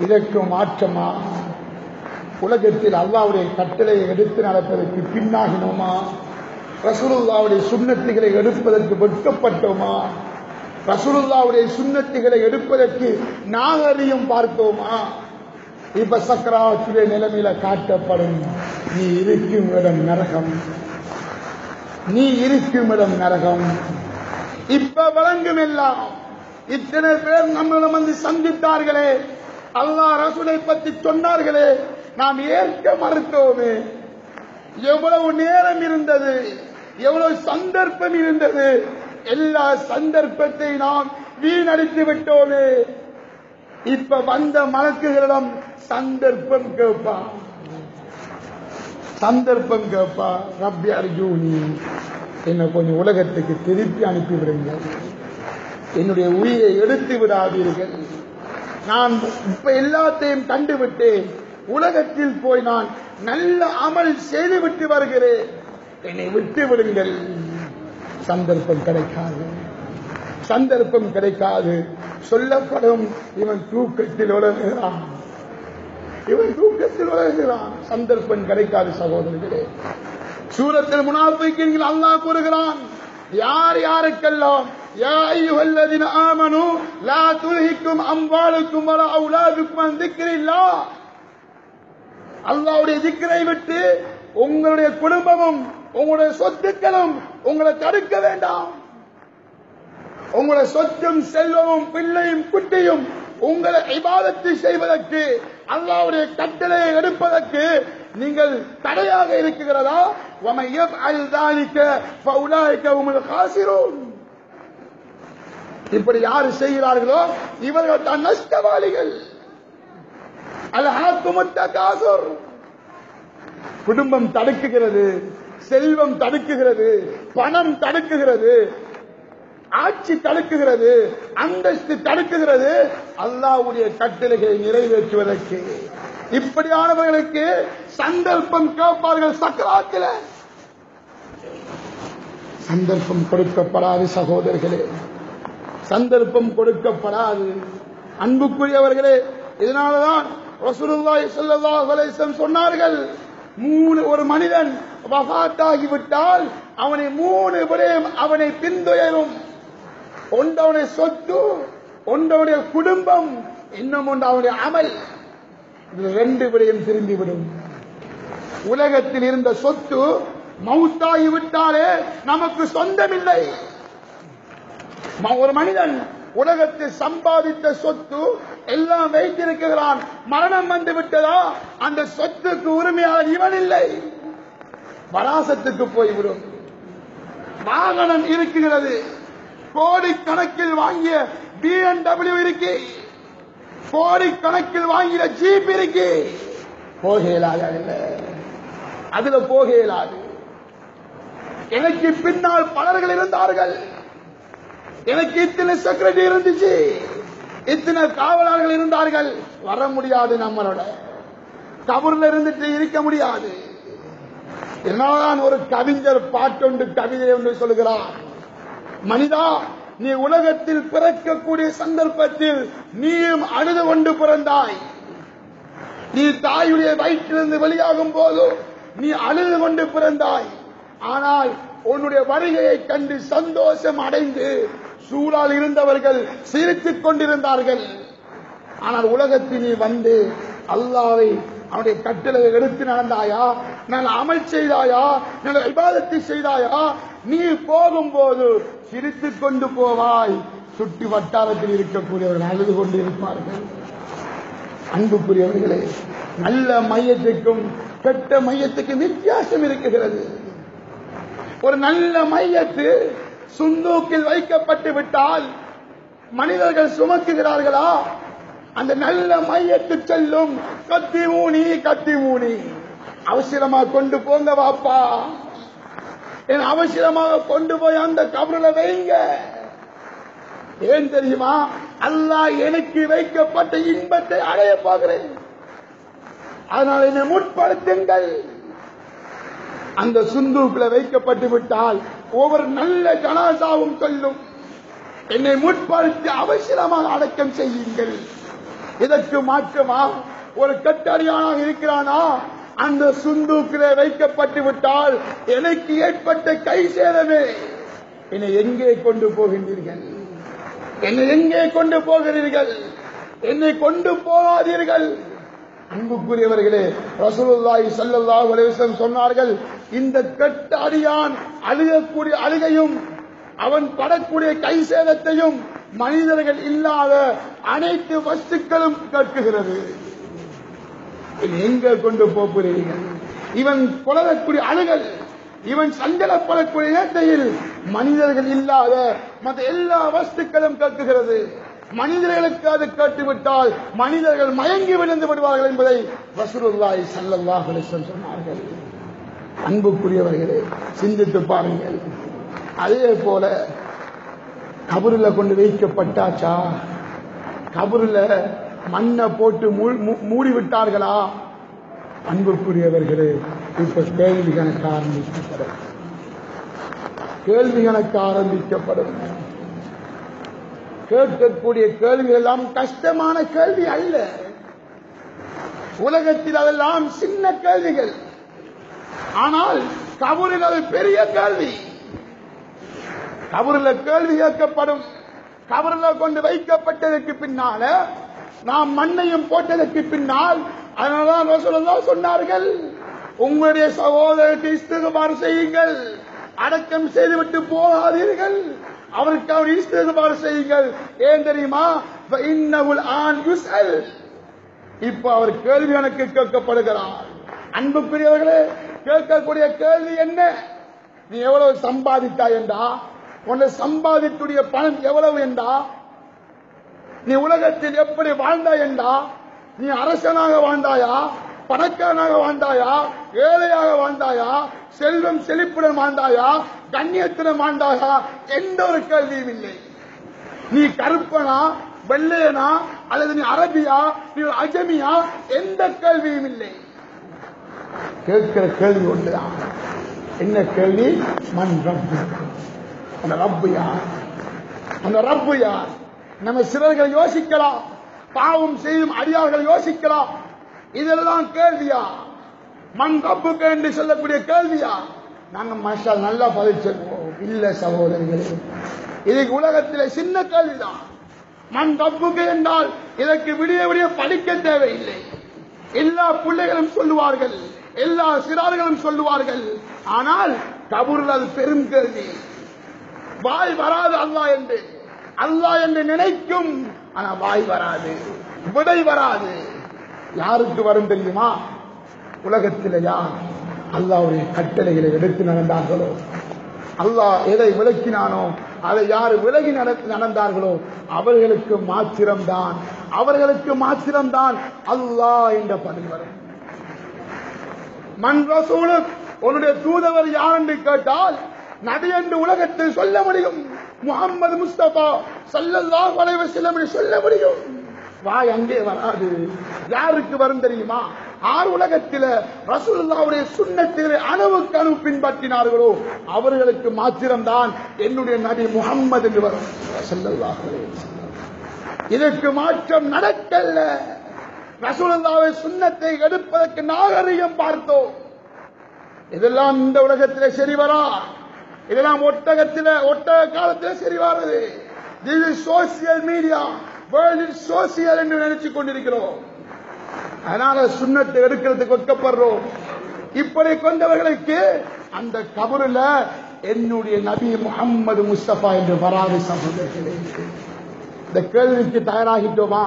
இதற்கு மாற்றமா? உலகத்தில் அல்லாவுடைய கட்டளையை எடுத்து நடப்பதற்கு பின்னாகினோமா? ரசூலுல்லாவுடைய சுண்ணத்துகளை எடுப்பதற்கு வெட்கப்பட்டோமா? ரசூலுல்லாவுடைய சுண்ணத்துகளை எடுப்பதற்கு நாகரியம் பார்த்தோமா? இப்ப சக்கராவத்துடைய நிலைமையில காட்டப்படும். நீ இருக்கும் இடம் நரகம். நீ இருக்கும் இடம் நரகம். இப்ப வழங்கும் எல்லாம் இத்தனை பேர் நம்மளிடம் வந்து சந்தித்தார்களே. அல்லா ரசூலை பற்றி சொன்னார்களே நாம் ஏற்க மறுத்தோமே. எவ்வளவு நேரம் இருந்தது எவ்வளவு சந்தர்ப்பம் இருந்தது எல்லா சந்தர்ப்பத்தை நாம் வீணடித்து விட்டோமே. இப்ப வந்த மலக்குகளிடம் சந்தர்ப்பம் கேட்பா சந்தர்ப்பம் கேட்பா ரப்பி அர்ஜூனி என்னை கொஞ்சம் உலகத்துக்கு திருப்பி அனுப்பி விடுங்கள் என்னுடைய உயிரை எடுத்து விடாதீர்கள். நான் இப்ப எல்லாத்தையும் கண்டுவிட்டேன். உலகத்தில் போய் நான் நல்ல அமல் செய்துவிட்டு வருகிறேன். என்னை விட்டு விடுங்கள். சந்தர்ப்பம் கிடைக்காது. சந்தர்ப்பம் கிடைக்காது. சொல்லப்படும் இவன் தூக்கத்தில் உலகிறான் இவன் தூக்கத்தில் உலகிறான் சந்தர்ப்பம் கிடைக்காது சகோதரர்களே. சூரத்தில் முனாபிக்கின்ற அல்லாஹ் கூறுகிறான் யார் யாருக்கெல்லாம் யா அய்யுஹல்லதீன ஆமனு லா துல்ஹிக்கும் அம்வாலுக்கும் வலா அவுலாதுக்கும் அன் திக்ரில்லாஹ் அல்லாஹ்வுடைய திக்ரை விட்டு உங்களுடைய குடும்பமும் உங்களுடைய சொத்துக்களும் உங்களை தடுக்க வேண்டாம் உங்களுடைய சொத்தும் செல்வமும் பிள்ளையும் குட்டியும் உங்களை இபாதத்தை செய்வதற்கு அல்லாவுடைய கட்டளையை எடுப்பதற்கு நீங்கள் தடையாக இருக்கிறதா وَمَنْ يَفْعَلْ ذَلِكَ فَأُولَٰئِكَ هُمُ الْخَاسِرُونَ இப்படி யார் செய்கிறார்களோ இவர்கள் தான் நஷ்டவாளிகள். குடும்பம் தடுக்குகிறது செல்வம் தடுக்குகிறது பணம் தடுக்குகிறது ஆட்சி தடுக்குகிறது அந்தஸ்து தடுக்குகிறது. அல்லாவுடைய கட்டளைகளை நிறைவேற்றுவதற்கு. இப்படியானவர்களுக்கு சந்தர்ப்பம் கேட்பார்கள் சக்கராத்தில். சந்தர்ப்பம் கொடுக்கப்படாது சகோதரர்களே. சந்தர்ப்பம் கொடுக்கப்படாது. அன்புக்குரியவர்களே இதனாலதான் ரசூலுல்லாஹி ஸல்லல்லாஹு அலைஹி வஸல்லம் சொன்னார்கள் மூணு ஒரு மனிதன் வஃபாத்தாகிவிட்டால் அவனை மூணு விடயம் அவனை பின்துயரும். ஒன்றவனுடைய சொத்து ஒன்றவனுடைய குடும்பம் இன்னும் ஒன்று அவனுடைய அமல். இது ரெண்டு விடயம் திரும்பிவிடும். உலகத்தில் இருந்த சொத்து மவுத்தாகிவிட்டாலே நமக்கு சொந்தமில்லை. ஒரு மனிதன் உலகத்தில் சம்பாதித்த சொத்து எல்லாம் வைத்திருக்கிறான். மரணம் வந்து விட்டதா? அந்த சொத்துக்கு உரிமையாளர் இவன் இல்லை. வராசத்துக்கு போய்விடும். வாகனம் இருக்குகிறது கோடிக்கணக்கில் வாங்கிய பிஎன்டபிள்யூ இருக்கு. கோடிக்கணக்கில் வாங்கிய ஜீப் இருக்கு. போக அதுல அதுல போக இயலாது எனக்கு பின்னால் பலர்கள் இருந்தார்கள். எனக்கு இத்தனை செக்ரட்டரி இருந்துச்சு. இத்தனை காவலர்கள் இருந்தார்கள். வர முடியாது நம்மளோட. கபூர்ல இருந்துட்டு இருக்க முடியாது. என்னதான் ஒரு கவிஞர் பாட்டொன்று கவிதை ஒன்று சொல்கிறார் மனிதா நீ உலகத்தில் பிறக்கக்கூடிய சந்தர்ப்பத்தில் நீயும் அழுது கொண்டு பிறந்தாய். நீ தாயுடைய வயிற்றிலிருந்து வெளியாகும் போது நீ அழுது கொண்டு பிறந்தாய். ஆனால் உன்னுடைய வருகையை கண்டு சந்தோஷம் அடைந்து சூழால் இருந்தவர்கள் சிரித்துக் கொண்டிருந்தார்கள். ஆனால் உலகத்தில் நீ வந்து அல்லாவை அவனுடைய கட்டளை எடுத்து நடந்தாயா? நான் அமல் செய்தாயா? நான் விவாதத்தை செய்தாயா? நீ போகும்போது சிரித்துக் கொண்டு போவாய். சுட்டி வட்டாரத்தில் இருக்கக்கூடியவர்கள் அழுது கொண்டு இருப்பார்கள் அன்புக்குரியவர்களே நல்ல மையத்துக்கும் கெட்ட மையத்துக்கும் வித்தியாசம் இருக்கிறது. ஒரு நல்ல மையத்து சுந்தூக்கில் வைக்கப்பட்டு விட்டால் மனிதர்கள் சுமக்குகிறார்களா? அந்த நல்ல மையத்து செல்லும் கத்தி ஊனி கத்தி ஊனி. அவசரமா கொண்டு போங்க வாப்பா என் அவசரமாக கொண்டு போய் அந்த கபருல வைங்க. ஏன் தெரியுமா? அல்லாஹ் எனக்கு வைக்கப்பட்ட இன்பத்தை அடைய போகிறேன். அதனால் என்னை முற்படுத்துங்கள். அந்த சுந்தூக்கில் வைக்கப்பட்டு விட்டால் ஒவ்வொரு நல்ல ஜனாசாவும் சொல்லும். என்னை முற்படுத்தி அவசரமாக அடக்கம் செய்யுங்கள். இதற்கு மாற்றமா? ஒரு கட்டறியானாக இருக்கிறானா? அந்த சுந்தூக்கிலே வைக்கப்பட்டு விட்டால் எனக்கு ஏற்பட்ட கை சேதமே. என்னை எங்கே கொண்டு போகின்றீர்கள்? என்னை எங்கே கொண்டு போகிறீர்கள்? என்னை கொண்டு போகாதீர்கள். அன்புக்குரியவர்களே ரசூலுல்லாஹி ஸல்லல்லாஹு அலைஹி வஸல்லம் சொன்னார்கள் இந்த கெட்ட அடியான் அழுகக்கூடிய அழுகையும் அவன் படக்கூடிய கை சேதத்தையும் மனிதர்கள் இல்லாத அனைத்து வஸ்துக்களும் கேட்குகிறது எங்க கொண்டு போகிறீங்க இவன் புலரக்கூடிய அழுகல் இவன் சஞ்சலப்படக்கூடிய நேரத்தையில் மனிதர்கள் இல்லாத மற்ற எல்லா வஸ்துக்களும் கேட்குகிறது மனிதர்களுக்கு அது கேட்டுவிட்டால் மனிதர்கள் மயங்கி விழுந்து விடுவார்கள் என்பதை ரசூலுல்லாஹி சல்லல்லாஹ் சொன்னார்கள். அன்புக்குரியவர்களே சிந்தித்து பாருங்கள். அதே போல கபருல கொண்டு வைக்கப்பட்டாச்சா? கபருல மண்ணை போட்டு மூ- மூடி விட்டார்களா அன்புக்குரியவர்களே இப்ப கேள்வி கணக்க ஆரம்பிக்கப்படும். கேள்வி கணக்க ஆரம்பிக்கப்படும். கேட்கக்கூடிய கேள்விகள் எல்லாம் கஷ்டமான கேள்வி அல்ல. உலகத்தில் அதெல்லாம் சின்ன கேள்விகள். ஆனால் கபூரில் அது பெரிய கேள்வி. கபூரில் கேள்வி கேட்கப்படும். கபரில் கொண்டு வைக்கப்பட்டதற்கு பின்னால நாம் மண்ணையும் போட்டதற்கு பின்னால் அதனால்தான் சொன்னார்கள் உங்களுடைய சகோதரத்தை இஸ்திகபார் செய்யுங்கள். அடக்கம் செய்துவிட்டு போகாதீர்கள். அவருக்கு அவர் இஸ்திகபார் செய்யுங்கள். ஏன் தெரியுமா? இன்னவுல் ஆன் யுஸ்அல். இப்ப அவர் கேள்வி எனக்கு கேட்கப்படுகிறார். அன்புக்குரியவர்களே கேட்கக்கூடிய கேள்வி என்ன? நீ எவ்வளவு சம்பாதித்தாய் என்றா? உன்னை சம்பாதித்துடைய பணம் எவ்வளவு என்றா? நீ உலகத்தில் எப்படி வாழ்ந்தாய் என்றா? நீ அரசனாக வாழ்ந்தாயா? பணக்காரனாக வாழ்ந்தாயா? ஏழையாக வாழ்ந்தாயா? செல்வம் செழிப்புடன் வாழ்ந்தாயா? கண்ணியத்துடன் வாழ்ந்தாயா? எந்த ஒரு கேள்வியும் இல்லை. நீ கருப்பனா வெள்ளையனா அல்லது நீ அரபியா நீ அஜமியா? எந்த கேள்வியும் இல்லை. கேட்கிற கேள்வி ஒன்றுதான். என்ன கேள்வி? மண் அந்த ரப்பு யார்? அந்த ரப்பு யார்? நம்ம சிலர்கள் யோசிக்கலாம். பாவம் செய்யும் அடியார்கள் யோசிக்கலாம். இதெல்லாம் கேள்வியா? மண்கப்புக்கு என்று சொல்லக்கூடிய கேள்வியா? நாங்க மஷால் நல்லா பதில் சொல்வோம் இல்ல சகோதரிகளே. இதுக்கு உலகத்திலே சின்ன கேள்விதான். மண் ரப்புக்கு என்றால் இதற்கு விடிய விடிய படிக்க தேவையில்லை. எல்லா பிள்ளைகளும் சொல்லுவார்கள். எல்லா சிறார்களும் சொல்லுவார்கள். ஆனால் கபூரில் அது பெரும் கேள்வி. வாய் வராது அல்லாஹ் என்று. அல்லாஹ் என்று நினைக்கும் ஆனா வாய் வராது. விடை வராது. யாருக்கு வரும் தெரியுமா? உலகத்தில் யார்? அல்லாவுடைய கட்டளைகளை எடுத்து நடந்தார்களோ? அல்லாஹ் எதை விளக்கினானோ அதை யார் விலகி நடந்தார்களோ அவர்களுக்கு மாத்திரம்தான். அவர்களுக்கு மாத்திரம்தான் அல்லாஹ் என்ற பதில் வரும். மன் ரசூலும் உன்னுடைய தூதவர் யார் என்று கேட்டால் நபி என்று உலகத்தில் சொல்ல முடியும். முகமது முஸ்தபா சல்லல்லாஹ் அலைஹி வஸல்லம் சொல்ல முடியும். வாய் அங்கே வராது. யாருக்கு வரும் தெரியுமா? ஆறு உலகத்தில ரசூல்லாவுடைய சுண்ணத்தில் அளவுக்கு அணு பின்பற்றினார்களோ அவர்களுக்கு மாத்திரம்தான் என்னுடைய நபி முகம்மது என்று வரும். இதற்கு மாற்றம் நடக்கல்ல. ரசூலுல்லாவை சுண்ணத்தை எடுப்பதற்கு நாகரிகம் பார்த்தோம். இதெல்லாம் இந்த உலகத்திலே சரி வரா? இதெல்லாம் ஒட்டகத்தில ஒட்டக காலத்தில் சரி வாரது. இது சோசியல் மீடியா வேர்ல்ட் சோசியல் என்று நினைச்சு கொண்டிருக்கிறோம். அதனால சுண்ணத்தை எடுக்கிறதுக்கு ஒக்கப்படுறோம் இப்படி கொண்டவர்களுக்கு அந்த கபருல என்னுடைய நபி முகம்மது முஸ்தபா என்று வராது சகோதரர்களே. இந்த கேள்விக்கு தயாராகிட்டோமா?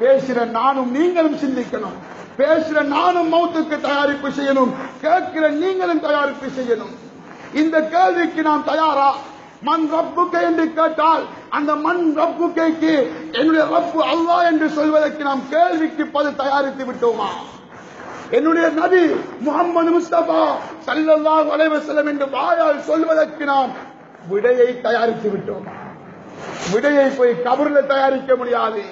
பேசுற நானும் நீங்களும் சிந்திக்கணும். பேசுற நானும் மௌத்துக்கு தயாரிப்பு செய்யணும். கேட்கிற நீங்களும் தயாரிப்பு செய்யணும். இந்த கேள்விக்கு நாம் தயாரா? மண் ரப்புக்கை என்று கேட்டால் அந்த மண் ரப்புக்கைக்கு என்னுடைய ரப்பு அல்லாஹ் என்று சொல்வதற்கு நாம் கேள்விக்கு பதில் தயாரித்து விட்டோமா? என்னுடைய நபி முகமது முஸ்தபா சல்லல்லாஹு அலைஹி வஸல்லம் என்று வாயால் சொல்வதற்கு நாம் விடையை தயாரித்து விட்டோமா? விடையை போய் கபரில் தயாரிக்க முடியாது.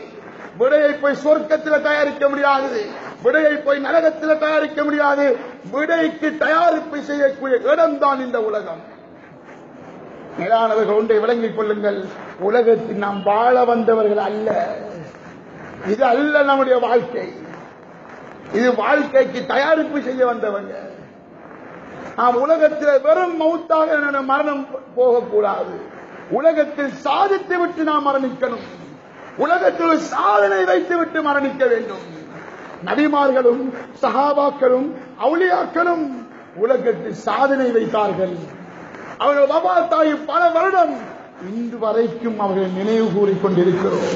விடையை போய் சொர்க்கத்தில் தயாரிக்க முடியாது. விடையை போய் நரகத்தில் தயாரிக்க முடியாது. விடைக்கு தயாரிப்பு செய்யக்கூடிய இடம்தான் இந்த உலகம். மேலானவர்கள் ஒன்றை விளங்கிக் கொள்ளுங்கள். உலகத்தில் நாம் வாழ வந்தவர்கள் அல்ல. இது அல்ல நம்முடைய வாழ்க்கை. இது வாழ்க்கைக்கு தயாரிப்பு செய்ய வந்தவங்க. நாம் உலகத்தில் வெறும் மௌத்தாக மரணம் போகக்கூடாது. உலகத்தில் சாதித்து விட்டு நாம் மரணிக்கணும். உலகத்தில் சாதனை வைத்து விட்டு மரணிக்க வேண்டும். நபிமார்களும் சஹாபாக்களும் அவுளியாக்களும் உலகத்தில் சாதனை வைத்தார்கள். அவர்கள் வபாத்தாகி பல வருடம் இன்று வரைக்கும் அவர்கள் நினைவு கூறிக்கொண்டிருக்கிறோம்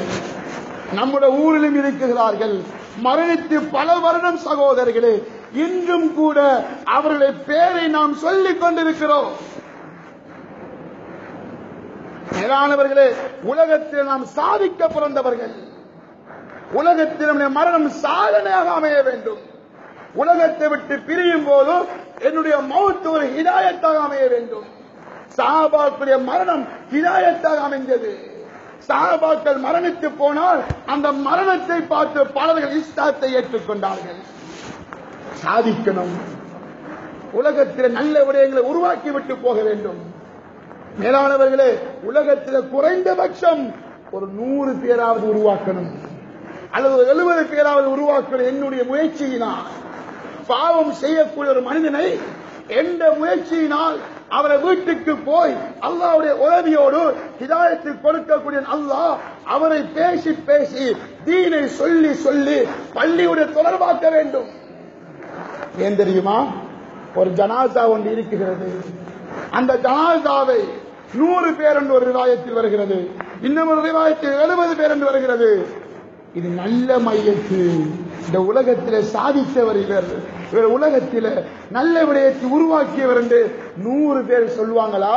நம்முடைய ஊரிலும் இருக்கிறார்கள். மரணித்து பல வருடம் சகோதரர்களே இன்றும் கூட அவர்களுடைய பேரை நாம் சொல்லிக் கொண்டிருக்கிறோம். மேலானவர்களே உலகத்தில் நாம் சாதிக்க பிறந்தவர்கள். உலகத்தில் நம்முடைய மரணம் சாதனையாக அமைய வேண்டும். உலகத்தை விட்டு பிரியும் போதும் என்னுடைய மௌத்து ஒரு ஹிதாயத்தாக அமைய வேண்டும். சாபாக்களுடைய மரணம் ஹிதாயத்தாக அமைந்தது. சாபாக்கள் மரணித்து போனால் அந்த மரணத்தை பார்த்து பலர்கள் இஸ்லாத்தை ஏற்றுக்கொண்டார்கள். சாதிக்கணும். உலகத்தில் நல்ல விடயங்களை உருவாக்கி விட்டு போக வேண்டும். மேலானவர்களே உலகத்தில் குறைந்தபட்சம் ஒரு நூறு பேராவது உருவாக்கணும். அல்லது ஒரு எழுபது பேராவது உருவாக்கணும் என்னுடைய முயற்சியினால். பாவம் செய்யக்கூடிய ஒரு மனிதனை எந்த முயற்சியினால் அவரை வீட்டுக்கு போய் அல்லாவுடைய உதவியோடு ஹிதாயத்தில் கொடுக்கக்கூடிய அல்லாஹ் அவரை பேசி பேசி தீனை சொல்லி சொல்லி பள்ளியுடைய தொடர்பாக்க வேண்டும். ஏன் தெரியுமா? ஒரு ஜனாசா ஒன்று இருக்கிறது. அந்த ஜனாசாவை நூறு பேர் என்று ஒரு ரிவாயத்தில் வருகிறது. இன்னும் ஒரு ரிவாயத்தில் எழுபது பேர் என்று வருகிறது. இது நல்ல மையத்து இந்த உலகத்தில் சாதித்தவர் இவர் இவர். உலகத்தில நல்ல விடயத்தை உருவாக்கியவர் என்று நூறு பேர் சொல்லுவாங்களா?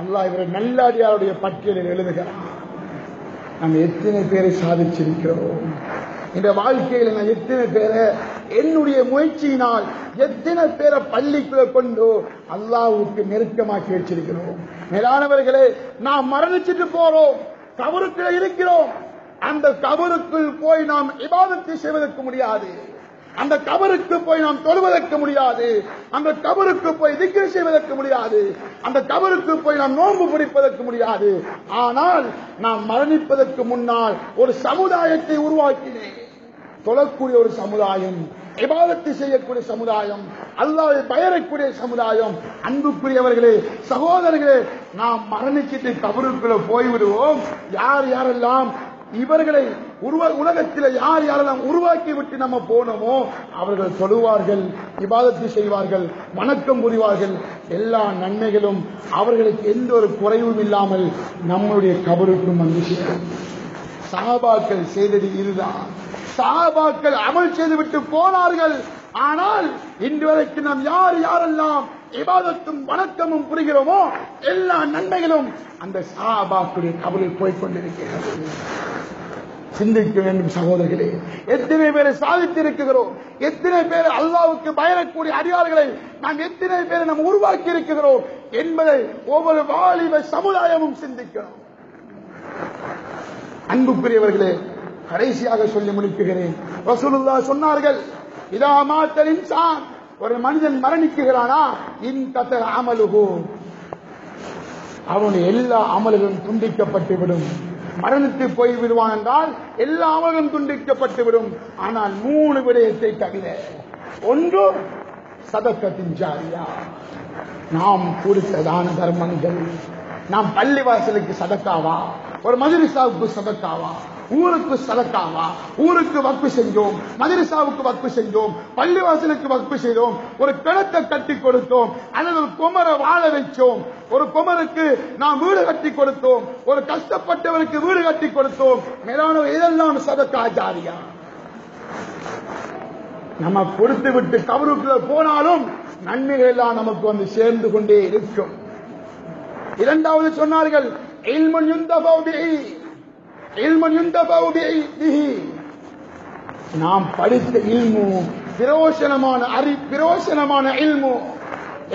அல்லாஹ் இவர் நல்லாடியாருடைய பட்டியலில் எழுதுகிறார் நாம் எத்தனை பேரை சாதிச்சிருக்கிறோம்? இந்த வாழ்க்கையில நான் எத்தனை பேரை என்னுடைய முயற்சியினால் எத்தனை பேரை பள்ளிக்குள்ள கொண்டு அல்லாவுக்கு நெருக்கமாக்கி வச்சிருக்கிறோம்? மேலானவர்களே நாம் மரணிச்சிட்டு போறோம் கவருக்குள்ள இருக்கிறோம். அந்த கவருக்குள் போய் நாம் இபாதத்தை செய்வதற்கு முடியாது. அந்த கபருக்கு போய் நாம் தொழுவதற்கு முடியாது. அந்த கபருக்கு போய் திக்ர செய்வதற்கு முடியாது. அந்த கபருக்கு போய் நாம் நோன்பு பிடிப்பதற்கு முடியாது. ஆனால் நாம் மரணிப்பதற்கு முன்னால் ஒரு சமுதாயத்தை உருவாக்கினேன். தொழக்கூடிய ஒரு சமுதாயம் விவாதத்தை செய்யக்கூடிய சமுதாயம் அல்லாவை பயரக்கூடிய சமுதாயம். அன்புக்குரியவர்களே சகோதரர்களே நாம் மரணிச்சிட்டு கபருக்குள்ள போய்விடுவோம். யார் யாரெல்லாம் இவர்களை உருவ உலகத்தில் யார் யாரெல்லாம் உருவாக்கி விட்டு நம்ம போனோமோ அவர்கள் சொல்லுவார்கள் விவாதத்தை செய்வார்கள் வணக்கம் புரிவார்கள். எல்லா நன்மைகளும் அவர்களுக்கு எந்த ஒரு குறைவும் இல்லாமல் நம்மளுடைய கபருக்கும் வந்து சாபாக்கள் செய்தது இதுதான். சாபாக்கள் அமல் செய்துவிட்டு போனார்கள். ஆனால் இன்று வரைக்கும் நாம் யார் யாரெல்லாம் இபாதத்தும் வணக்கமும் புரிகிறோமோ எல்லா நன்மைகளும் அந்த சாபாக்குடைய கபலில் போய்கொண்டிருக்கிறது சிந்திக்க வேண்டும் சகோதரர்களே. எத்தனை பேரை சாதித்திருக்கிறோம்? எத்தனை பேர் அல்லாவுக்கு பயணக்கூடிய அதிகாரிகளை நாம் எத்தனை பேரை நாம் உருவாக்கி இருக்கிறோம் என்பதை ஒவ்வொரு வாலிப சமுதாயமும் சிந்திக்கணும் அன்புக்குரியவர்களே கடைசியாக சொல்லி முடிக்குகிறேன் ரசூலுல்லா சொன்னார்கள் இதா மாத்தல் இன்சான். ஒரு மனிதன் மரணிக்குகிறானா இன் தத்த அமலுகோ அவனுடைய எல்லா அமல்களும் துண்டிக்கப்பட்டு விடும் மரணித்து போய் விடுவான் என்றால் எல்லாவரும் அமல்களும் துண்டிக்கப்பட்டு விடும் ஆனால் மூணு விடயத்தை தவிர ஒன்று சதக்கத்தின் ஜாரியா. நாம் கொடுத்த தான தர்மங்கள். நாம் பள்ளிவாசலுக்கு சதக்காவா? ஒரு மதுரிசாவுக்கு சதக்காவா? ஊருக்கு சதக்காவா? ஊருக்கு வக்பு செஞ்சோம் மதுரிசாவுக்கு வக்பு செஞ்சோம் பள்ளிவாசலுக்கு வக்பு செய்தோம். ஒரு கிணத்தை கட்டி கொடுத்தோம். அல்லது ஒரு குமரை வாழ வைச்சோம் ஒரு குமருக்கு நாம் வீடு கட்டி கொடுத்தோம். ஒரு கஷ்டப்பட்டவருக்கு வீடு கட்டி கொடுத்தோம். மேலான இதெல்லாம் சதக்கா ஜாரியா? நம்ம கொடுத்து விட்டு கவருக்குள்ள போனாலும் நன்மைகள் எல்லாம் நமக்கு வந்து சேர்ந்து கொண்டே இருக்கும். இரண்டாவது சொன்னார்கள் நாம் படித்த இல்மு பிரயோசனமான அறி பிரயோசனமான இல்மு.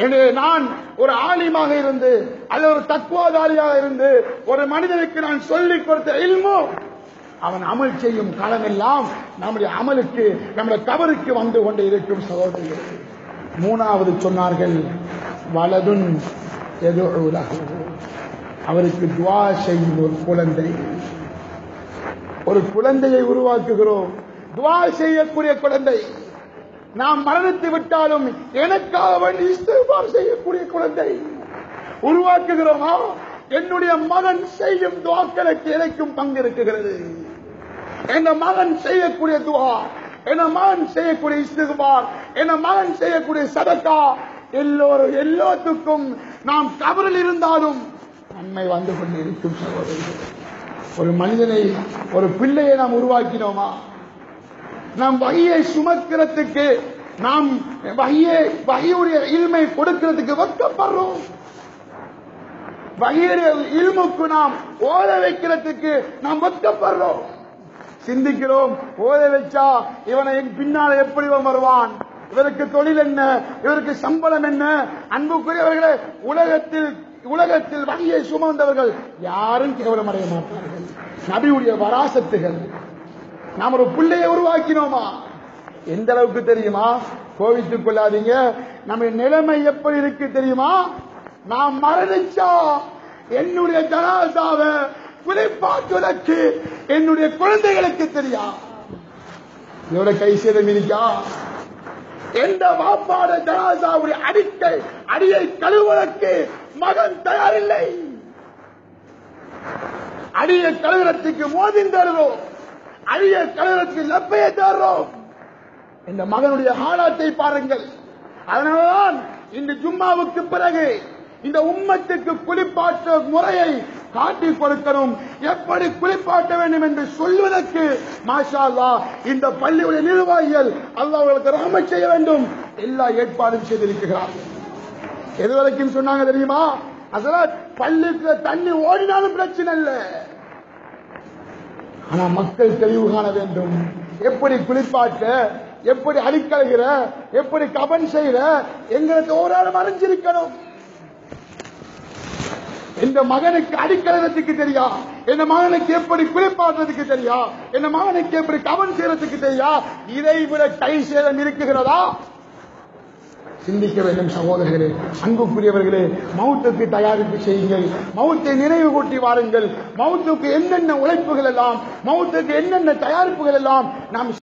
எனவே நான் ஒரு ஆலிமாக இருந்து அல்லது ஒரு தக்குவாதாரியாக இருந்து ஒரு மனிதனுக்கு நான் சொல்லிக் கொடுத்த இல்மு அவன் அமல் செய்யும் காலமெல்லாம் நம்முடைய அமலுக்கு நம்முடைய தவறுக்கு வந்து கொண்டு இருக்கும் சகோதரிகள் மூணாவது சொன்னார்கள் வலதுன் எது அவருக்கு துவா செய்யும் ஒரு குழந்தை. ஒரு குழந்தையை உருவாக்குகிறோம். துவா செய்யக்கூடிய குழந்தை. நாம் மரணித்து விட்டாலும் எனக்காக வேண்டி இஸ்திஃபார் செய்யக்கூடிய குழந்தை. உருவாக்குகிறோமா. என்னுடைய மகன் செய்யும் துவாக்களுக்கு எனக்கும் பங்கு இருக்குகிறது என் மகன் செய்யக்கூடிய துவா என் மகன் செய்யக்கூடிய இஸ்திஃபார் என் மகன் செய்யக்கூடிய சதக்கா எல்லோரும் எல்லாத்துக்கும் நாம் கபரில் இருந்தாலும் நன்மை வந்து கொண்டிருக்கும் சகோதரர்கள். ஒரு மனிதனை ஒரு பிள்ளையை நாம் உருவாக்கினோமா? நாம் வகையை சுமக்கிறதுக்கு நாம் வகையை வகையுடைய இல்மை கொடுக்கிறதுக்கு வெக்கப்படுறோம் வகையுடைய இல்முக்கு நாம் ஓத வைக்கிறதுக்கு நாம் வெக்கப்படுறோம் சிந்திக்கிறோம் ஓத வச்சா இவனை பின்னால எப்படி வருவான்? இவருக்கு தொழில் என்ன? இவருக்கு சம்பளம் என்ன? அன்புக்குரியவர்களே உலகத்தில் உலகத்தில் வகையை சுமந்தவர்கள் யாரும் கேவலம் அடைய மாட்டார்கள். நபியுடைய வராசத்துகள். நாம் ஒரு பிள்ளையை உருவாக்கினோமா? எந்த அளவுக்கு தெரியுமா? கோவித்துக் கொள்ளாதீங்க. நம்ம நிலைமை எப்படி இருக்கு தெரியுமா? நாம் மரணிச்சா என்னுடைய ஜனாதாவை குளிப்பாட்டுவதற்கு என்னுடைய குழந்தைகளுக்கு தெரியா? இதோட கை சேதம் இருக்கா? எந்த வாப்பாட ஜனாசாவுடைய அடிக்கை அடியை கழுவுவதற்கு மகன் தயாரில்லை. அடியை கழுவுறதுக்கு மோதின் தருவோம் அடியை கழுவுறதுக்கு லப்பையை தருவோம் இந்த மகனுடைய ஹாலாத்தை பாருங்கள். அதனால்தான் இந்த ஜும்மாவுக்கு பிறகு இந்த உம்மத்துக்கு குளிப்பாற்ற முறையை காட்டி கொடுக்கணும். எப்படி குளிப்பாட்ட வேண்டும் என்று சொல்வதற்கு மாஷா அல்லாஹ் இந்த பள்ளியுடைய நிர்வாகிகள் அல்லாஹ் அவர்களுக்கு ரஹம செய்ய வேண்டும். எல்லா ஏற்பாடும் செய்திருக்கிறார்கள் எது வரைக்கும் சொன்னாங்க தெரியுமா? அதனால பள்ளிக்கு தண்ணி ஓடினாலும் பிரச்சனை இல்லை. ஆனா மக்கள் தெளிவு காண வேண்டும். எப்படி குளிப்பாட்ட எப்படி அடிக்கழுகிற எப்படி கபன் செய்யற எங்களுக்கு ஓராளம் அறிஞ்சிருக்கணும். இந்த மகனுக்கு அடிக்கலத்துக்கு தெரியா? இந்த மகனுக்கு எப்படி குளிப்பாடுறதுக்கு தெரியா? இந்த மகனுக்கு எப்படி கவன் செய்யறதுக்கு தெரியா? இதை விட கை சேதம் இருக்குகிறதா? சிந்திக்க வேண்டும் சகோதரர்களே அன்புக்குரியவர்களே மவுத்துக்கு தயாரிப்பு செய்யுங்கள். மவுத்தை நினைவு கூட்டி வாருங்கள். மவுத்துக்கு என்னென்ன உழைப்புகள் எல்லாம் மவுத்துக்கு என்னென்ன தயாரிப்புகள் எல்லாம் நாம்